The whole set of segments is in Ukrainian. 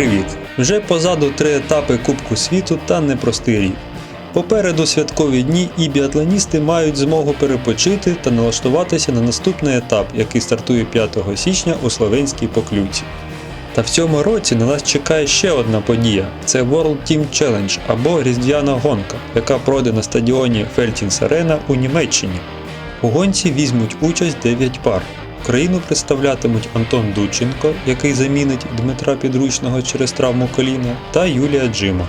привіт! Вже позаду три етапи Кубку світу та непростий рік. Попереду святкові дні і біатлоністи мають змогу перепочити та налаштуватися на наступний етап, який стартує 5 січня у Словенській Поклюці. Та в цьому році на нас чекає ще одна подія це World Team Challenge або Різдвяна гонка, яка пройде на стадіоні Фельтінс Арена у Німеччині. У гонці візьмуть участь 9 пар. Україну представлятимуть Антон Дудченко, який замінить Дмитра Підручного через травму коліна, та Юлія Джима.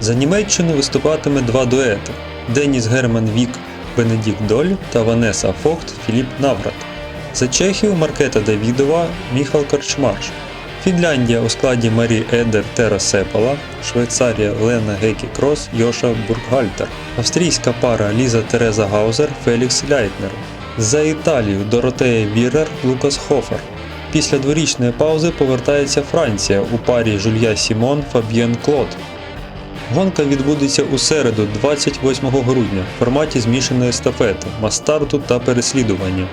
За Німеччину виступатиме два дуети: Деніс Герман Вік, Бенедікт Доль та Ванеса Фохт Філіп Наврат. За Чехів Маркета Давідова, Міхал Корчмарш. Фінляндія у складі Марі Едер Тера Сепала, Швейцарія Лена Гекі Крос, Йоша Бурггальтер, австрійська пара Ліза Тереза Гаузер, Фелікс Ляйтнер. За Італію Доротея Вірер, Лукас Хофер. Після дворічної паузи повертається Франція у парі Жулья Сімон, Фаб'єн Клод. Гонка відбудеться у середу, 28 грудня, в форматі змішаної естафети, мастарту та переслідування.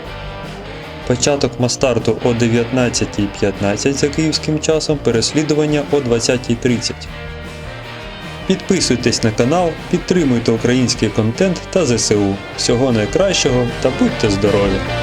Початок мастарту о 19.15 за київським часом, переслідування о 20.30. Підписуйтесь на канал, підтримуйте український контент та ЗСУ. Всього найкращого та будьте здорові!